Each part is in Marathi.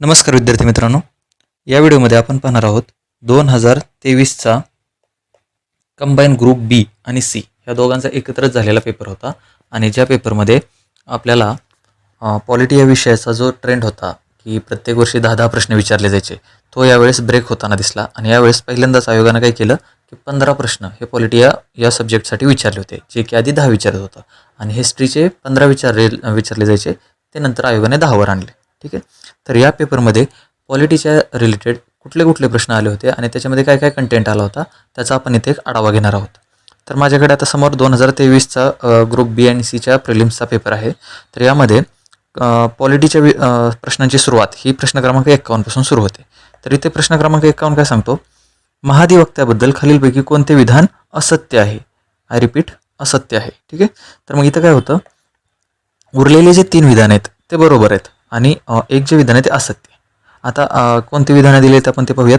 नमस्कार विद्यार्थी मित्रांनो. या व्हिडिओमध्ये आपण पाहणार आहोत दोन हजार तेवीसचा कंबाईन ग्रुप बी आणि सी ह्या दोघांचा एकत्रच झालेला पेपर होता आणि ज्या पेपरमध्ये आपल्याला पॉलिटी या विषयाचा जो ट्रेंड होता की प्रत्येक वर्षी दहा दहा प्रश्न विचारले जायचे तो यावेळेस ब्रेक होताना दिसला आणि यावेळेस पहिल्यांदाच आयोगानं काय केलं की पंधरा प्रश्न हे पॉलिटी या या सब्जेक्टसाठी विचारले होते जे की आधी दहा विचारत होतं. आणि हिस्ट्रीचे पंधरा विचारले विचारले जायचे ते नंतर आयोगाने दहावर आणले. ठीक आहे? तर या पेपरमध्ये पॉलिटीच्या रिलेटेड कुठले कुठले प्रश्न आले होते आणि त्याच्यामध्ये काय काय कंटेंट आला होता त्याचा आपण इथे एक आढावा घेणार आहोत. तर माझ्याकडे आता समोर दोन हजार तेवीसचा ग्रुप बी आणि सीच्या प्रिलिम्सचा पेपर आहे. तर यामध्ये पॉलिटीच्या प्रश्नांची सुरुवात ही प्रश्न क्रमांक एक्कावन्नपासून सुरू होते. तर इथे प्रश्न क्रमांक एक्कावन्न काय सांगतो? महाधिवक्त्याबद्दल खालीलपैकी कोणते विधान असत्य आहे? आय रिपीट असत्य आहे. ठीक आहे? तर मग इथं काय होतं? उरलेले जे तीन विधान आहेत ते बरोबर आहेत. आणि एक जे विधान आहे ते असत्य. आता कोणते कोणती विधानं दिली आहेत आपण ते पाहूयात.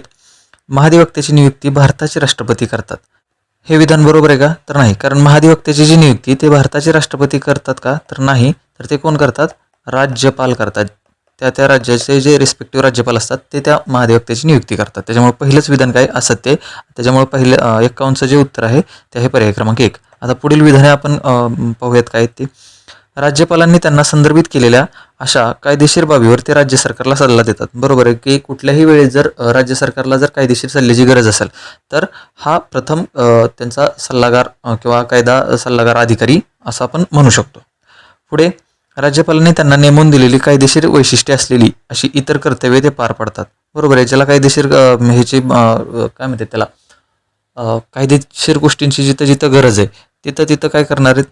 महाधिवक्त्याची नियुक्ती भारताचे राष्ट्रपती करतात. हे विधान बरोबर आहे का? तर नाही. कारण महाधिवक्त्याची जी नियुक्ती ते भारताचे राष्ट्रपती करतात का? तर नाही. तर ते कोण करतात? राज्यपाल करतात. त्या त्या राज्याचे जे रिस्पेक्टिव्ह राज्यपाल असतात ते त्या महाधिवक्त्याची नियुक्ती करतात. त्याच्यामुळे पहिलंच विधान काय? असत्य. आहे त्याच्यामुळे पहिलं अ, एक्कावन्नचं जे उत्तर आहे ते आहे पर्याय क्रमांक एक. आता पुढील विधाने आपण पाहूयात काय आहेत राज्यपालांनी त्यांना संदर्भित केलेल्या अशा कायदेशीर बाबीवर ते राज्य सरकारला सल्ला देतात. बरोबर आहे की कुठल्याही वेळेस जर राज्य सरकारला जर कायदेशीर सल्ल्याची गरज असेल तर हा प्रथम त्यांचा सल्लागार किंवा कायदा सल्लागार अधिकारी असं आपण म्हणू शकतो. पुढे राज्यपालांनी त्यांना नेमून दिलेली कायदेशीर वैशिष्ट्ये असलेली अशी इतर कर्तव्ये ते पार पाडतात. बरोबर आहे ज्याला कायदेशीर ह्याची काय म्हणतात त्याला कायदेशीर गोष्टींची जिथं जिथं गरज आहे तिथं तिथं काय करणार आहेत?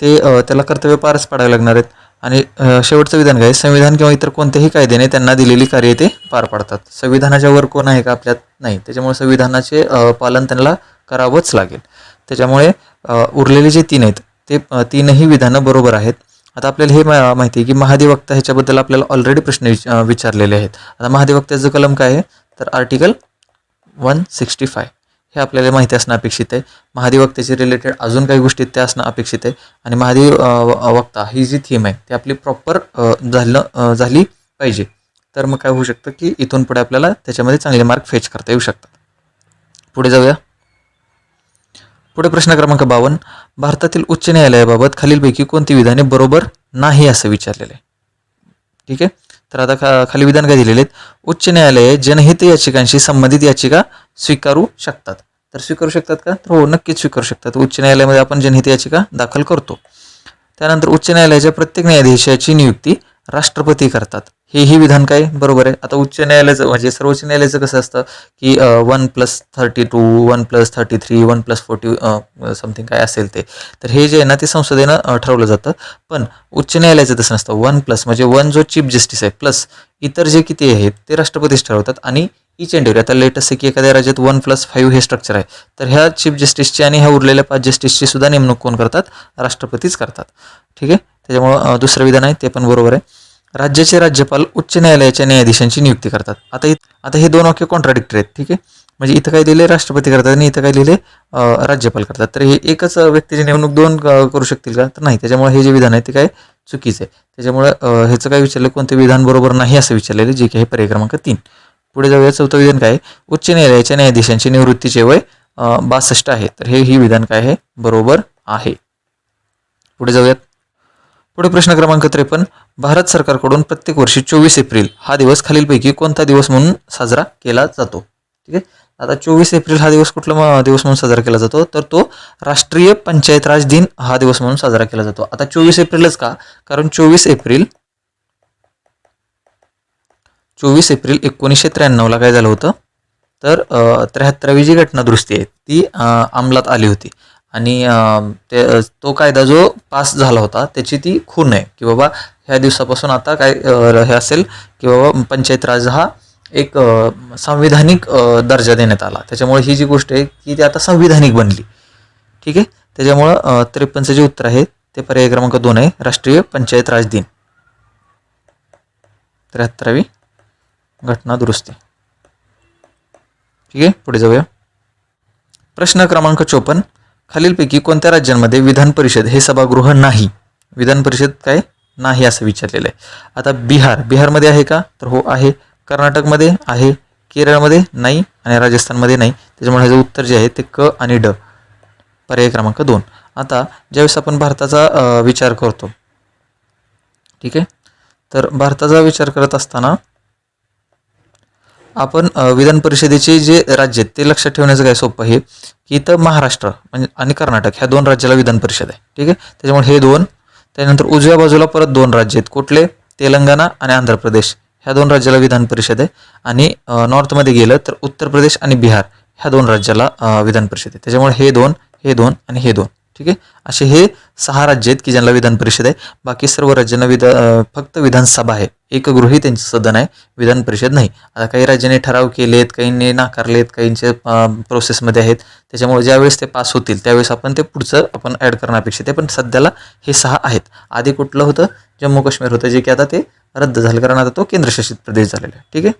ते त्याला कर्तव्य पारच पाडावे लागणार आहेत. आणि शेवटचं विधान काय? संविधान किंवा इतर कोणत्याही कायद्याने त्यांना दिलेली कार्य ते पार पाडतात. संविधानाच्या वर कोण आहे का आपल्यात? नाही. त्याच्यामुळे संविधानाचे पालन त्यांना करावंच लागेल. त्याच्यामुळे उरलेले जे तीन आहेत ते तीनही विधानं बरोबर आहेत. आता आपल्याला हे माहिती आहे की महाधिवक्ता ह्याच्याबद्दल आपल्याला ऑलरेडी प्रश्न विच- विचारलेले आहेत. आता महाधिवक्त्याचं कलम काय आहे? तर आर्टिकल वन सिक्स्टी फाय हे आपल्याला माहिती असणं अपेक्षित आहे. महाधिवक्त्याचे रिलेटेड अजून काही गोष्टी त्या असणं अपेक्षित आहे. आणि महाधी वक्ता ही जी थीम आहे ती आपली प्रॉपर झालं झाली पाहिजे. तर मग काय होऊ शकतं की इथून पुढे आपल्याला त्याच्यामध्ये चांगले मार्क फेच करता येऊ शकतात. पुढे जाऊया. पुढे प्रश्न क्रमांक बावन्न. भारतातील उच्च न्यायालयाबाबत खालीलपैकी कोणती विधाने बरोबर नाही असं विचारलेलं आहे? ठीक आहे? तर आता खा खाली विधान काय दिलेले आहेत? उच्च न्यायालय जनहित याचिकांशी संबंधित याचिका स्वीकारू शकतात. तर स्वीकारू शकतात का? तर हो नक्कीच स्वीकारू शकतात. उच्च न्यायालयामध्ये आपण जनहित याचिका दाखल करतो. त्यानंतर उच्च न्यायालयाच्या प्रत्येक न्यायाधीशाची नियुक्ती राष्ट्रपती करतात. हेही विधान काय? बरोबर आहे. आता उच्च न्यायालयाचं म्हणजे सर्वोच्च न्यायालयाचं कसं असतं की one plus thirty two one plus thirty three one plus forty something काय असेल ते. तर हे जे आहे ना ते संसदेनं ठरवलं जातं. पण उच्च न्यायालयाचं तसं नसतं. वन प्लस म्हणजे वन जो चीफ जस्टिस आहे प्लस इतर जे किती आहेत ते राष्ट्रपतीच ठरवतात. आणि इच अँड आता लेटेस्ट आहे की एखाद्या राज्यात वन प्लस फाईव्ह हे स्ट्रक्चर आहे. तर ह्या चीफ जस्टिसची आणि ह्या उरलेल्या पाच जस्टिसची सुद्धा नेमणूक कोण करतात? राष्ट्रपतीच करतात. ठीक आहे? त्याच्यामुळं दुसरं विधान आहे ते पण बरोबर आहे. राज्याचे राज्यपाल उच्च न्यायालयाच्या न्यायाधीशांची नियुक्ती करतात. आता इ आता हे दोन वाक्य कॉन्ट्राडिक्टरी आहेत ठीक आहे? म्हणजे इथं काय दिले राष्ट्रपती करतात आणि इथं काय लिहिले राज्यपाल करतात. तर हे एकच व्यक्तीची नेमणूक दोन करू शकतील का? तर नाही. त्याच्यामुळे हे जे विधान आहे ते काय चुकीचं आहे. त्याच्यामुळे ह्याचं काय विचारलं कोणते विधान बरोबर नाही असं विचारलेलं जे की आहे पर्याय क्रमांक तीन. पुढे जाऊया. चौथं विधान काय आहे? उच्च न्यायालयाच्या न्यायाधीशांची निवृत्तीचे वय बासष्ट आहे. तर हे ही विधान काय आहे? बरोबर आहे. पुढे जाऊयात. पुढे प्रश्न क्रमांक त्रेपन्न. भारत सरकारकडून प्रत्येक वर्षी चोवीस एप्रिल हा दिवस खालीलपैकी कोणता दिवस म्हणून साजरा केला जातो? ठीक आहे? आता चोवीस एप्रिल हा दिवस कुठला दिवस म्हणून साजरा केला जातो? तर तो राष्ट्रीय पंचायत राज दिन हा दिवस म्हणून साजरा केला जातो. आता चोवीस एप्रिलच का? कारण चोवीस एप्रिल चोवीस एप्रिल एकोणीसशे त्र्याण्णवला काय झालं होतं? तर त्र्याहत्तरावी जी घटना दुरुस्ती आहे ती अंमलात आली होती. आणि ते तो कायदा जो पास झाला होता त्याची ती खून आहे की बाबा ह्या दिवसापासून आता काय हे असेल की बाबा पंचायत राज हा एक संविधानिक दर्जा देण्यात आला. त्याच्यामुळे ही जी गोष्ट आहे की ती आता संविधानिक बनली. ठीक आहे? त्याच्यामुळं त्रेपन्नचं जे उत्तर आहे ते पर्याय क्रमांक दोन आहे राष्ट्रीय पंचायत राज दिन. त्र्याहत्तरावी घटना दुरुस्ती. ठीक आहे? पुढे जाऊया. प्रश्न क्रमांक चोपन्न. खालीलपैकी कोणत्या राज्यांमध्ये विधान परिषद हे सभागृह नाही? विधान परिषद काय? नाही असं विचारलेलं आहे. आता बिहार बिहारमध्ये आहे का? तर हो आहे. कर्नाटकमध्ये आहे. केरळमध्ये नाही आणि राजस्थानमध्ये नाही. त्याच्यामुळे ह्याचं उत्तर जे आहे ते क आणि ड. पर्याय क्रमांक दोन. आता ज्यावेळेस आपण भारताचा विचार करतो ठीक आहे? तर भारताचा विचार करत असताना आपण विधान परिषदेचे जे राज्य आहेत ते लक्षात ठेवण्याचं काय सोपं आहे? इथं महाराष्ट्र म्हणजे आणि कर्नाटक ह्या दोन राज्याला विधान परिषद आहे. ठीक आहे? त्याच्यामुळे हे दोन त्यानंतर उजव्या बाजूला परत दोन राज्य आहेत. कुठले? तेलंगणा आणि आंध्र प्रदेश. ह्या दोन राज्याला विधान परिषद आहे. आणि नॉर्थमध्ये गेलं तर उत्तर प्रदेश आणि बिहार ह्या दोन राज्याला विधान परिषद आहे. त्याच्यामुळे हे दोन हे दोन आणि हे दोन. ठीक आहे? असे हे सहा राज्य आहेत की ज्यांना विधान परिषद आहे. बाकी सर्व राज्यांना विधा फक्त विधानसभा आहे. एकगृही त्यांचं सदन आहे. विधान परिषद नाही. आता काही राज्यांनी ठराव केले आहेत काहींनी नाकारलेत काहींचे प्रोसेसमध्ये आहेत. त्याच्यामुळे ज्यावेळेस ते पास होतील त्यावेळेस आपण ते पुढचं आपण ॲड करणं अपेक्षित आहे. पण सध्याला हे सहा आहेत. आधी कुठलं होतं? जम्मू काश्मीर होतं जे की आता ते रद्द झालं. कारण आता तो केंद्रशासित प्रदेश झालेला आहे. ठीक आहे?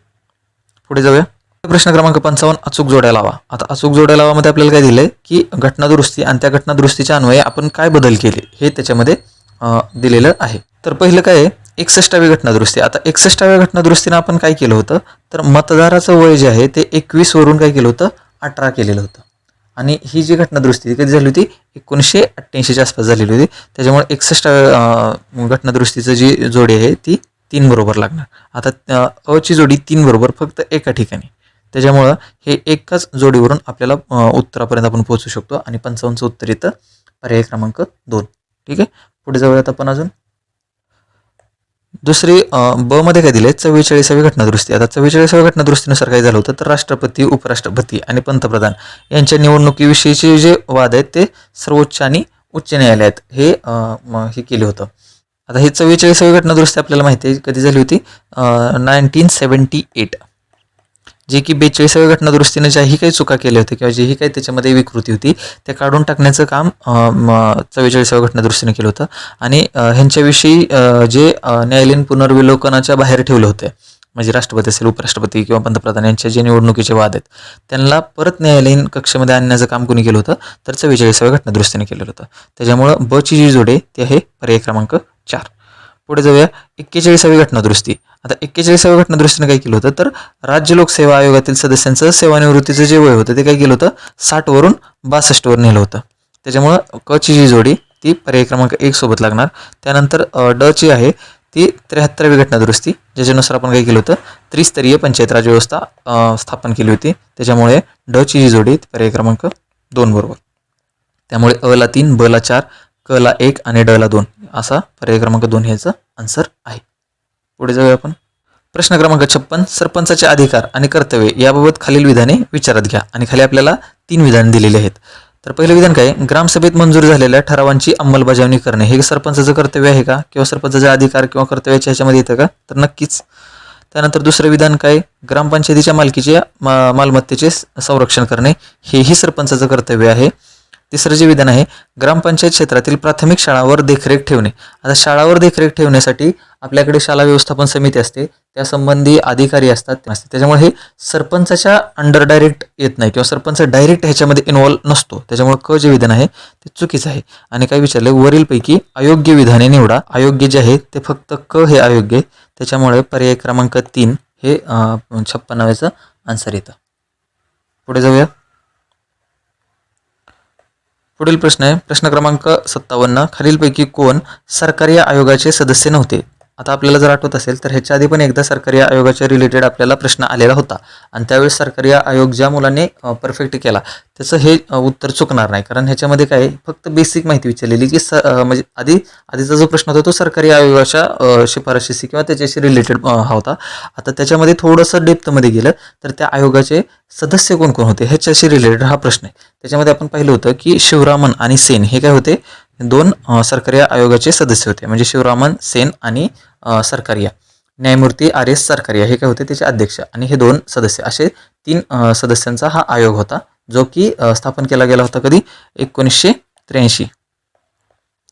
पुढे जाऊया. प्रश्न क्रमांक पंचावन्न अचूक जोड्या लावा. आता अचूक जोड्या लावामध्ये आपल्याला काय दिलंय की घटनादुरुस्ती आणि त्या घटनादुरुस्तीच्या अन्वये आपण काय बदल केले हे त्याच्यामध्ये दिलेलं आहे. तर पहिलं काय आहे? एकसष्टावी घटनादुरुस्ती. आता एकसष्टाव्या घटनादुरुस्तीनं आपण काय केलं होतं? तर मतदाराचं वय जे आहे ते एकवीस वरून काय केलं होतं? अठरा केलेलं होतं. आणि ही जी घटनादुरुस्ती ती कधी झाली होती? एकोणीसशे अठ्ठ्याऐंशीच्या आसपास झालेली होती. त्याच्यामुळे एकसष्टाव्या घटनादुरुस्तीचं जी जोडी आहे ती तीन बरोबर लागणार. आता अची अ ची जोडी तीन बरोबर फक्त एका ठिकाणी. त्याच्यामुळं हे एकाच जोडीवरून आपल्याला उत्तरापर्यंत आपण पोहोचू शकतो आणि पंचावन्नचं उत्तर येतं पर्याय क्रमांक दोन. ठीक आहे? पुढे जाऊयात आपण अजून. दुसरी ब मध्ये काय दिले चव्वेचाळीसावी घटनादुरुस्ती. आता चव्वेचाळीसाव्या घटनादुरुस्तीनुसार काय झालं होतं? तर राष्ट्रपती उपराष्ट्रपती आणि पंतप्रधान यांच्या निवडणुकीविषयीचे जे वाद आहेत ते सर्वोच्च आणि उच्च न्यायालयात हे हे केलं होतं. आता हे चव्वेचाळीसावी घटनादुरुस्ती आपल्याला माहिती आहे कधी झाली होती? Nineteen seventy eight. जे की बेचाळीसाव्या घटनादुरुस्तीने ज्याही काही चुका केल्या होत्या किंवा जेही काही त्याच्यामध्ये विकृती होती ते काढून टाकण्याचं काम चव्वेचाळीसाव्या घटनादुरुस्तीने केलं होतं. आणि ह्यांच्याविषयी जे न्यायालयीन पुनर्विलोकनाच्या बाहेर ठेवलं होते म्हणजे राष्ट्रपती असेल उपराष्ट्रपती किंवा पंतप्रधान यांचे जे निवडणुकीचे वाद आहेत त्यांना परत न्यायालयीन कक्षेमध्ये आणण्याचं काम कोणी केलं होतं तर चव्वेचाळीसाव्या घटनादुरुस्तीने केलेलं होतं. त्याच्यामुळं ब ची जी जोडे ती आहे पर्याय क्रमांक चार. पुढे जाऊया एक्केचाळीसावी घटनादुरुस्ती. आता एक्केचाळीसाव्या घटनादुरुस्तीने काय केलं होतं तर राज्य लोकसेवा आयोगातील सदस्यांचं सेवानिवृत्तीचं जे वय होतं ते काय केलं होतं? साठवरून बासष्टवर नेलं होतं. त्याच्यामुळं क ची जी जोडी ती पर्याय क्रमांक एक सोबत लागणार. त्यानंतर ड ची आहे ती त्र्याहत्तरावी घटनादुरुस्ती ज्याच्यानुसार आपण काय केलं होतं? त्रिस्तरीय पंचायत राज व्यवस्था स्थापन केली होती. त्याच्यामुळे ड ची जी जोडी ती पर्याय क्रमांक दोन बरोबर त्यामुळे अ ला तीन ब ला चार क ला एक आणि ड ला दोन असा पर्याय क्रमांक दोन ह्याचं आन्सर आहे. पुढे जाऊया आपण. प्रश्न क्रमांक छप्पन सरपंचाचे अधिकार आणि कर्तव्य याबाबत खालील विधाने विचारात घ्या. आणि खाली आपल्याला तीन विधान दिलेले आहेत. तर पहिलं विधान काय? ग्रामसभेत मंजूर झालेल्या ठरावांची अंमलबजावणी करणे. हे सरपंचाचं कर्तव्य आहे का? किंवा सरपंचाचे अधिकार किंवा कर्तव्याच्या ह्याच्यामध्ये येतं का? तर नक्कीच. त्यानंतर दुसरं विधान काय? ग्रामपंचायतीच्या मालकीच्या मा- मालमत्तेचे स- संरक्षण करणे. हेही सरपंचाचं कर्तव्य आहे. तिसरं जे विधान आहे ग्रामपंचायत क्षेत्रातील प्राथमिक शाळांवर देखरेख ठेवणे. आता शाळावर देखरेख ठेवण्यासाठी आपल्याकडे शाळा व्यवस्थापन समिती असते त्यासंबंधी अधिकारी असतात त्याच्यामुळे हे सरपंचाच्या अंडर डायरेक्ट येत नाही किंवा सरपंच डायरेक्ट ह्याच्यामध्ये इन्व्हॉल्व नसतो. त्याच्यामुळे क जे विधान आहे ते चुकीचं आहे. आणि काय विचारले वरीलपैकी अयोग्य विधाने निवडा. अयोग्य जे आहे ते फक्त क हे अयोग्य त्याच्यामुळे पर्याय क्रमांक तीन हे अं, छप्पन्नाव्याचं आन्सर येतं. पुढे जाऊया. पुढील प्रश्न आहे. प्रश्न क्रमांक सत्तावन्न. खालीलपैकी कोण सरकारी आयोगाचे सदस्य नव्हते? आता आपल्याला जर आठवत असेल तर ह्याच्या आधी पण एकदा सरकारी आयोगाच्या रिलेटेड आपल्याला प्रश्न आलेला होता. आणि त्यावेळेस सरकारी आयोग ज्या मुलांनी परफेक्ट केला त्याचं हे उत्तर चुकणार नाही. कारण ह्याच्यामध्ये काय फक्त बेसिक माहिती विचारलेली की स म्हणजे आधी आधीचा जो प्रश्न होता तो सरकारी आयोगाच्या शिफारशीशी किंवा त्याच्याशी रिलेटेड हा होता. आता त्याच्यामध्ये थोडंसं डेप्थमध्ये गेलं तर त्या आयोगाचे सदस्य कोण कोण होते ह्याच्याशी रिलेटेड हा प्रश्न आहे. त्याच्यामध्ये आपण पाहिलं होतं की शिवरामन आणि सेन हे काय होते दोन सरकारी आयोगाचे सदस्य होते. म्हणजे शिवरामन सेन आणि सरकारिया. न्यायमूर्ती आर एस सरकारिया हे काय होते? त्याचे अध्यक्ष. आणि हे दोन सदस्य. असे तीन सदस्यांचा हा आयोग होता जो की स्थापन केला गेला होता कधी? एकोणीसशे त्र्याऐंशी.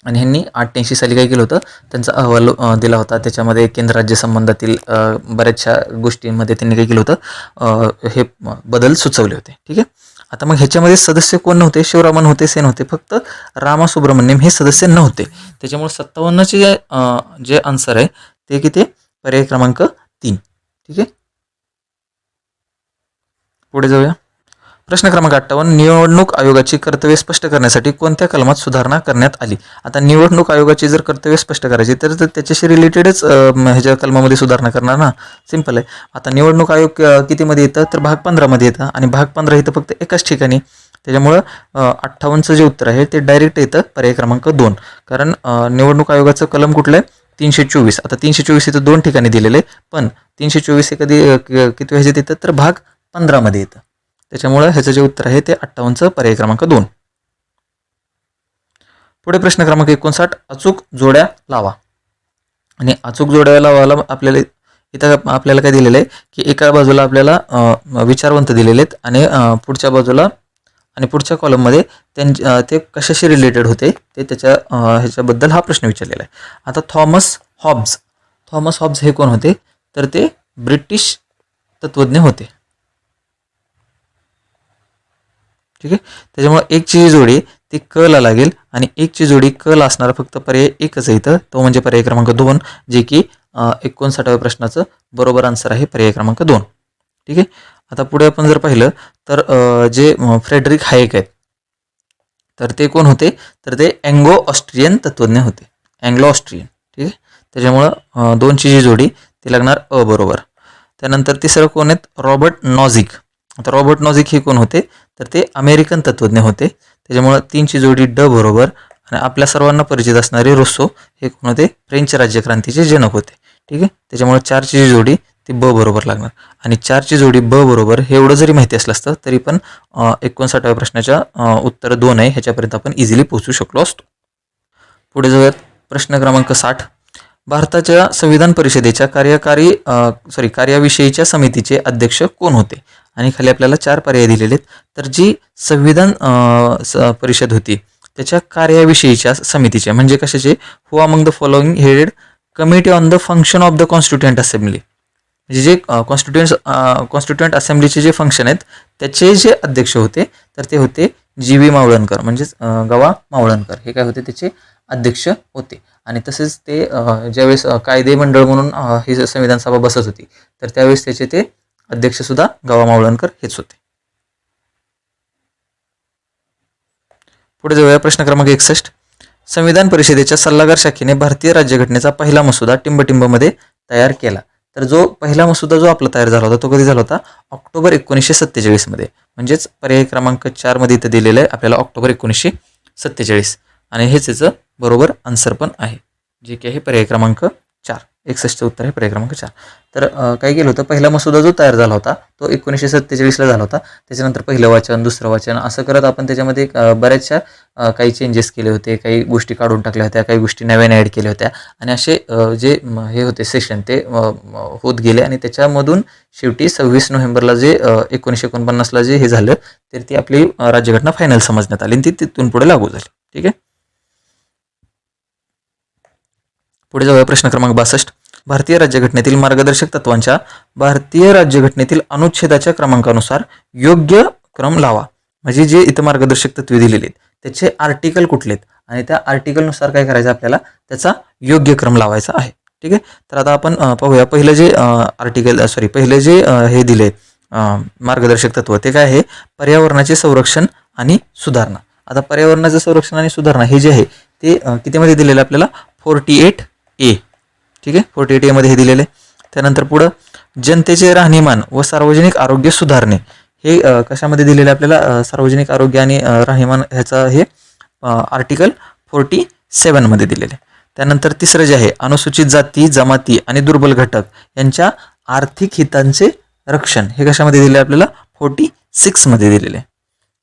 आणि ह्यांनी अठ्ठ्याऐंशी साली काय केलं होतं? त्यांचा अहवाल दिला होता. त्याच्यामध्ये केंद्र राज्य संबंधातील बऱ्याचशा गोष्टींमध्ये त्यांनी काय केलं होतं? हे बदल सुचवले होते. ठीक आहे? आता मग ह्याच्यामध्ये सदस्य कोण नव्हते? शिवरामन होते सेन होते. फक्त रामा सुब्रमण्यम हे सदस्य नव्हते. त्याच्यामुळे सत्तावन्नचे जे जे आन्सर आहे ते किती? पर्याय क्रमांक तीन. ठीक आहे? पुढे जाऊया. प्रश्न क्रमांक अठ्ठावन्न निवडणूक आयोगाची कर्तव्य स्पष्ट करण्यासाठी कोणत्या कलमात सुधारणा करण्यात आली? आता निवडणूक आयोगाची जर कर्तव्य स्पष्ट करायची तर तर त्याच्याशी रिलेटेडच ह्याच्या कलमामध्ये सुधारणा करणार ना? सिंपल आहे. आता निवडणूक आयोग कितीमध्ये येतं? तर भाग पंधरामध्ये येतं. आणि भाग पंधरा इथं फक्त एकाच ठिकाणी. त्याच्यामुळं अठ्ठावन्नचं जे उत्तर आहे ते डायरेक्ट येतं पर्याय क्रमांक दोन. कारण निवडणूक आयोगाचं कलम कुठलं आहे? तीनशे चोवीस. आता तीनशे चोवीस इथं दोन ठिकाणी दिलेलं आहे, पण तीनशे चोवीस हे कधी किती व्हायचे येतं? तर भाग पंधरामध्ये येतं. त्याच्यामुळं ह्याचं जे उत्तर आहे ते अठ्ठावन्नचं पर्याय क्रमांक दोन. पुढे प्रश्न क्रमांक एकोणसाठ अचूक जोड्या लावा. आणि अचूक जोड्या लावायला आपल्याला इथं आपल्याला काय दिलेलं आहे की एका बाजूला आपल्याला विचारवंत दिलेले आहेत आणि पुढच्या बाजूला आणि पुढच्या कॉलममध्ये त्यांचे ते कशाशी रिलेटेड होते ते त्याच्या ह्याच्याबद्दल हा प्रश्न विचारलेला आहे. आता थॉमस हॉब्स थॉमस हॉब्स हे कोण होते? तर ते ब्रिटिश तत्वज्ञ होते. ठीक आहे? त्याच्यामुळे एकची जी जोडी ती क ला लागेल आणि एकची जोडी क ला असणारा फक्त पर्याय एकच आहे इथं. तो म्हणजे पर्याय क्रमांक दोन जे की एकोणसाठाव्या प्रश्नाचं बरोबर आन्सर आहे पर्याय क्रमांक दोन. ठीक आहे? आता पुढे आपण जर पाहिलं तर जे फ्रेडरिक हायक आहेत तर ते कोण होते? तर ते अँग्लो ऑस्ट्रियन तत्वज्ञ होते. Anglo Austrian. ठीक आहे? त्याच्यामुळं दोनची जी जोडी ती लागणार अ बरोबर. त्यानंतर तिसरं कोण आहेत? Robert Nozick. आता रॉबर्ट नॉझिक हे कोण होते? तर ते अमेरिकन तत्वज्ञ होते. त्याच्यामुळं तीनची जोडी ड बरोबर आणि आपल्या सर्वांना परिचित असणारे रोसो हे कोण होते? फ्रेंच राज्यक्रांतीचे जनक होते. ठीक आहे? त्याच्यामुळे चारची जी जोडी ती ब बरोबर लागणार. आणि चारची जोडी ब बरोबर हे एवढं जरी माहिती असलं असतं तरी पण एकोणसाठाव्या प्रश्नाच्या उत्तर दोन आहे. ह्याच्यापर्यंत आपण इझिली पोहोचू शकलो असतो. पुढे जाऊयात. प्रश्न क्रमांक साठ. भारताच्या संविधान परिषदेच्या कार्यकारी सॉरी कार्याविषयीच्या समितीचे अध्यक्ष कोण होते? आणि खाली आपल्याला चार पर्याय दिलेले आहेत. तर जी संविधान स- परिषद होती त्याच्या कार्याविषयीच्या समितीचे म्हणजे कशाचे? Who among the following headed committee on the function of the constituent assembly म्हणजे जे कॉन्स्टिट्युएंट कॉन्स्टिट्युएंट असेंब्लीचे जे फंक्शन आहेत त्याचे जे अध्यक्ष होते तर ते होते जी व्ही मावळणकर म्हणजेच गवा मावळणकर. हे काय होते? त्याचे अध्यक्ष होते. आणि तसेच ते ज्यावेळेस कायदे मंडळ म्हणून ही संविधान सभा बसत होती तर त्यावेळेस त्याचे ते अध्यक्ष सुद्धा गवा मावळणकर हेच होते. पुढे जाऊया प्रश्न क्रमांक एकसष्ट. संविधान परिषदेच्या सल्लागार शाखेने भारतीय राज्यघटनेचा पहिला मसुदा टिंबटिंबमध्ये तयार केला. तर जो पहिला मसुदा जो आपला तयार झाला होता तो कधी झाला होता? ऑक्टोबर एकोणीसशे सत्तेचाळीसमध्ये म्हणजेच पर्याय क्रमांक चारमध्ये इथं दिलेलं आहे आपल्याला ऑक्टोबर एकोणीसशे सत्तेचाळीस. आणि हेच याचं बरोबर आन्सर पण आहे. जे की आहे पर्याय क्रमांक चार. एकसष्ट उत्तर आहे पर्याय क्रमांक चार. तर काय केलं होतं? पहिला मसुदा जो तयार झाला होता तो एकोणीसशे सत्तेचाळीसला झाला होता. त्याच्यानंतर पहिलं वाचन दुसरं वाचन असं करत आपण त्याच्यामध्ये बऱ्याचशा काही चेंजेस केले होते काही गोष्टी काढून टाकल्या होत्या काही गोष्टी नव्याने ॲड केल्या होत्या. आणि असे जे हे होते सेशन ते होत गेले. आणि त्याच्यामधून शेवटी सव्वीस नोव्हेंबरला जे एकोणीसशे एकोणपन्नासला जे हे झालं तर ती आपली राज्यघटना फायनल समजण्यात आली आणि ती तिथून पुढे लागू झाली. ठीक आहे? पुढे जाऊया प्रश्न क्रमांक बासष्ट. भारतीय राज्यघटनेतील मार्गदर्शक तत्वांच्या भारतीय राज्यघटनेतील अनुच्छेदाच्या क्रमांकानुसार योग्य क्रम लावा. म्हणजे जे इथं मार्गदर्शक तत्वे दिलेली आहेत त्याचे आर्टिकल कुठले आहेत आणि त्या आर्टिकलनुसार काय करायचं आपल्याला? त्याचा योग्य क्रम लावायचा आहे. ठीक आहे? तर आता आपण पाहूया. पहिलं जे आर्टिकल सॉरी पहिले जे हे दिले मार्गदर्शक तत्व ते काय आहे? पर्यावरणाचे संरक्षण आणि सुधारणा. आता पर्यावरणाचं संरक्षण आणि सुधारणा हे जे आहे ते कितीमध्ये दिलेलं आपल्याला? फोर्टी एट ए ठीक आहे? फोर्टी एट एमध्ये हे दिलेलं आहे. त्यानंतर पुढं जनतेचे राहणीमान व सार्वजनिक आरोग्य सुधारणे. हे कशामध्ये दिलेलं आहे आपल्याला? सार्वजनिक आरोग्य आणि राहणीमान ह्याचा हे आर्टिकल फोर्टी सेवनमध्ये दिलेले आहे. त्यानंतर तिसरं जे आहे अनुसूचित जाती जमाती आणि दुर्बल घटक यांच्या आर्थिक हितांचे रक्षण. हे कशामध्ये दिले आहे आपल्याला? फोर्टी सिक्समध्ये दिलेले आहे.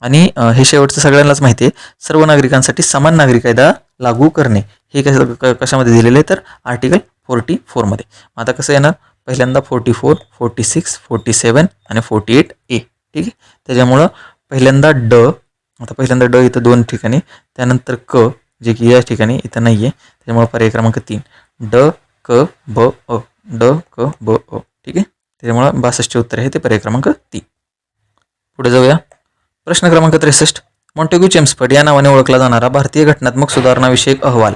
आणि हे शेवटचं सगळ्यांनाच माहिती आहे. सर्व नागरिकांसाठी समान नागरिक कायदा लागू करणे. हे कशा क- कशामध्ये दिलेलं आहे? तर आर्टिकल फोर्टी फोरमध्ये आता कसं येणार? पहिल्यांदा forty four forty six forty seven आणि फोर्टी एट ए ठीक आहे? त्याच्यामुळं पहिल्यांदा ड आता पहिल्यांदा ड इथं दोन ठिकाणी त्यानंतर क जे की या ठिकाणी इथं नाही आहे त्याच्यामुळे पर्याय क्रमांक तीन. ड क ब अ. ड क ब अ. ठीक आहे? त्याच्यामुळं बासष्टचे उत्तर आहे ते पर्याय क्रमांक तीन. पुढे जाऊया. प्रश्न क्रमांक त्रेसष्ट. मॉन्टेग्यू चेम्सफर्ड या नावाने ओळखला जाणारा भारतीय घटनात्मक सुधारणाविषयक अहवाल.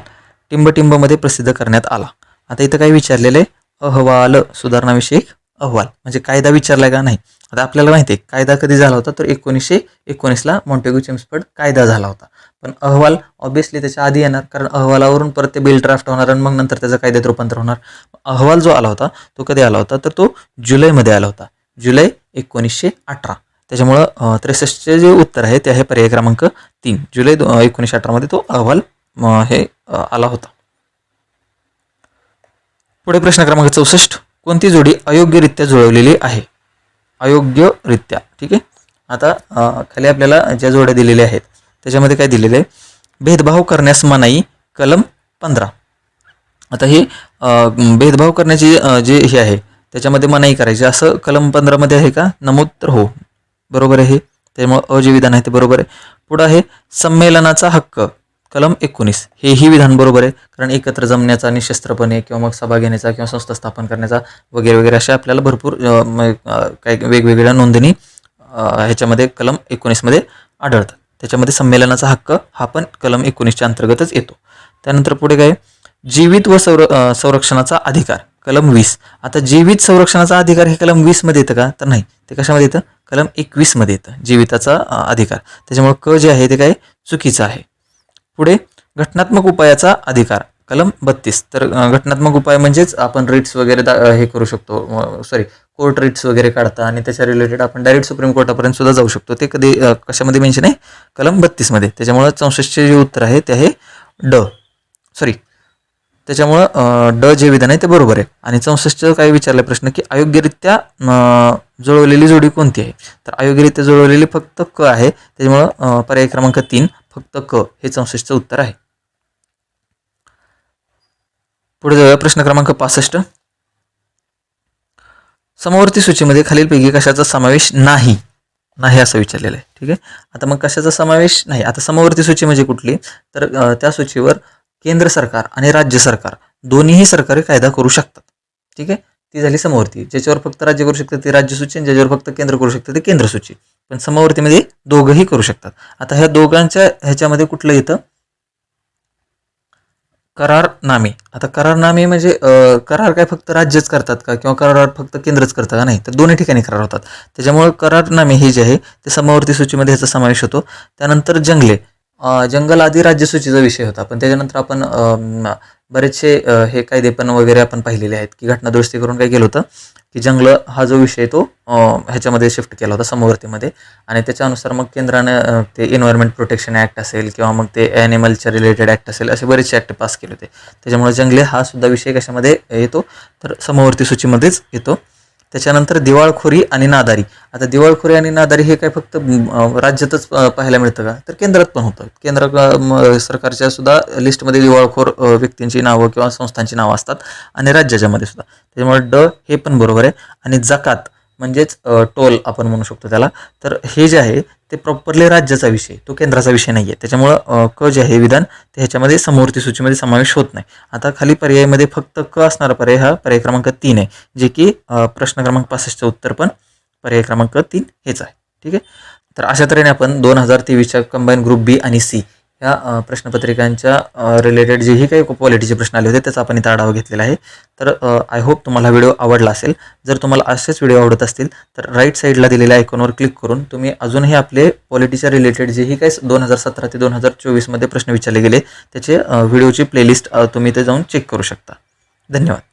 टिंबटिंबमध्ये प्रसिद्ध करण्यात आला. आता इथं काय विचारलेलं आहे अहवाल सुधारणाविषयक अहवाल. म्हणजे कायदा विचारलाय का नाही? आता आपल्याला माहिती आहे कायदा कधी झाला होता? तर एकोणीसशे एकोणीसला मॉन्टेग्यू चिम्सफर्ड कायदा झाला होता. पण अहवाल ऑब्व्हियसली त्याच्या आधी येणार कारण अहवालावरून परत ते बिल ड्राफ्ट होणार आणि मग नंतर त्याचं कायद्यात रूपांतर होणार. अहवाल जो आला होता तो कधी आला होता? तर तो जुलैमध्ये आला होता. जुलै एकोणीसशे अठरा. त्याच्यामुळं त्रेसष्टचे जे उत्तर आहे ते आहे पर्याय क्रमांक तीन. जुलै दो एकोणीसशे अठरामध्ये तो अहवाल हे आला होता. पुढे प्रश्न क्रमांक चौसष्ट. कोणती जोडी अयोग्यरित्या जुळवलेली आहे? अयोग्यरित्या. ठीक आहे? आता खाली आपल्याला ज्या जोड्या दिलेल्या आहेत त्याच्यामध्ये काय दिलेलं आहे? भेदभाव करण्यास मनाई कलम पंधरा. आता हे भेदभाव करण्याची जे हे आहे त्याच्यामध्ये मनाई करायची. असं कलम पंधरामध्ये आहे का? नमूद तर हो. बरोबर आहे हे. त्यामुळं अजे विधान आहे ते बरोबर आहे. पुढं आहे संमेलनाचा हक्क. कलम एकोणीस. हेही विधान बरोबर आहे कारण एकत्र जमण्याचा निशस्त्रपणे किंवा मग सभा घेण्याचा किंवा संस्था स्थापन करण्याचा वगैरे वगैरे अशा आपल्याला भरपूर म, काही वेगवेगळ्या नोंदणी ह्याच्यामध्ये कलम एकोणीसमध्ये आढळतात. त्याच्यामध्ये संमेलनाचा हक्क हा पण कलम एकोणीसच्या अंतर्गतच येतो. त्यानंतर पुढे काय? जीवित व संर संरक्षणाचा अधिकार कलम वीस. आता जीवित संरक्षणाचा अधिकार हे कलम वीसमध्ये येतं का? तर नाही. ते कशामध्ये येतं? कलम एकवीसमध्ये येतं जीविताचा अधिकार. त्याच्यामुळे क जे आहे ते काय? चुकीचं आहे. पुढे घटनात्मक उपायाचा अधिकार. कलम बत्तीस. तर घटनात्मक उपाय म्हणजेच आपण रिट्स वगैरे दा- हे करू शकतो. सॉरी कोर्ट रिट्स वगैरे काढता आणि त्याच्या रिलेटेड आपण डायरेक्ट सुप्रीम कोर्टापर्यंत सुद्धा जाऊ शकतो. ते कधी कशामध्ये मेन्शन आहे? कलम बत्तीसमध्ये. त्याच्यामुळं चौसष्टचे जे उत्तर आहे ते आहे ड. सॉरी त्याच्यामुळं ड जे विधान आहे ते बरोबर आहे. आणि चौसष्टचं काही विचारलं प्रश्न की अयोग्यरित्या जुळवलेली जोडी कोणती आहे? तर अयोग्यरित्या जुळवलेली फक्त क आहे. त्याच्यामुळं पर्याय क्रमांक तीन फक्त क हे चौसष्टचं उत्तर आहे. पुढे जाऊया प्रश्न क्रमांक पासष्ट. समवर्ती सूचीमध्ये खालीलपैकी कशाचा समावेश नाही? नाही असं विचारलेलं आहे. ठीक आहे? आता मग कशाचा समावेश नाही? आता समवर्ती सूची म्हणजे कुठली? तर त्या सूचीवर केंद्र सरकार आणि राज्य सरकार दोन्हीही सरकारी कायदा करू शकतात. ठीक आहे? ती झाली समवर्ती. ज्याच्यावर फक्त राज्य करू शकतं ते राज्य सूची आणि ज्याच्यावर फक्त केंद्र करू शकतं ते केंद्र सूची. पण समवर्तीमध्ये दोघंही करू शकतात. आता ह्या दोघांच्या ह्याच्यामध्ये कुठलं येतं? करारनामे. आता करारनामे म्हणजे करार काय फक्त राज्यच करतात का? किंवा करार फक्त केंद्रच करतं का? नाही. तर दोन्ही ठिकाणी करार होतात. त्याच्यामुळे करारनामे हे जे आहे ते समवर्ती सूचीमध्ये ह्याचा समावेश होतो. त्यानंतर जंगले. जंगल आधी राज्य सूचीचा विषय होता. पण त्याच्यानंतर आपण बरेचसे हे कायदे पण वगैरे आपण पाहिलेले आहेत की घटना दुरुस्ती करून काय केलं होतं की जंगल हा जो विषय तो ह्याच्यामध्ये शिफ्ट केला होता समवर्तीमध्ये. आणि त्याच्यानुसार मग केंद्रानं ते एन्व्हायरमेंट प्रोटेक्शन ॲक्ट असेल किंवा मग ते ॲनिमलच्या रिलेटेड ॲक्ट असेल असे बरेचसे ॲक्ट पास केले होते. त्याच्यामुळे जंगले हा सुद्धा विषय कशामध्ये येतो? तर समवर्ती सूचीमध्येच येतो. त्याच्यानंतर दिवाळखोरी आणि नादारी. आता दिवाळखोरी आणि नादारी हे काय फक्त राज्यातच पाहायला मिळतं का? तर केंद्रात पण होतं. केंद्र सरकारच्या सुद्धा लिस्टमध्ये दिवाळखोर व्यक्तींची नावं किंवा संस्थांची नावं असतात आणि राज्याच्यामध्ये सुद्धा. त्याच्यामुळे ड हे पण बरोबर आहे. आणि जकात म्हणजेच टोल आपण म्हणू शकतो त्याला. तर हे जे आहे ते प्रॉपरली राज्याचा विषय तो केंद्राचा विषय नाही आहे त्याच्यामुळं क जे आहे विधान ते ह्याच्यामध्ये समवर्ती सूचीमध्ये समावेश होत नाही. आता खाली पर्यायामध्ये फक्त क असणारा पर्याय हा पर्याय क्रमांक तीन आहे जे की प्रश्न क्रमांक पासष्टचं उत्तर पण पर्याय क्रमांक तीन हेच आहे. ठीक आहे? तर अशा तऱ्हेने आपण दोन हजार तेवीसच्या कंबाईन ग्रुप बी आणि सी ह्या प्रश्नपत्रिकांच्या रिलेटेड जेही काही क्वालिटीचे प्रश्न आले होते त्याचा आपण इथं आढावा घेतलेला आहे. तर आय होप तुम्हाला व्हिडिओ आवडला असेल. जर तुम्हाला असेच व्हिडिओ आवडत असतील तर राईट साईडला दिलेल्या आयकॉनवर क्लिक करून तुम्ही अजूनही आपले क्वालिटीच्या रिलेटेड जेही काही दोन हजार सतरा ते दोन हजार चोवीसमध्ये प्रश्न विचारले गेले त्याचे व्हिडिओची प्लेलिस्ट तुम्ही इथे जाऊन चेक करू शकता. धन्यवाद.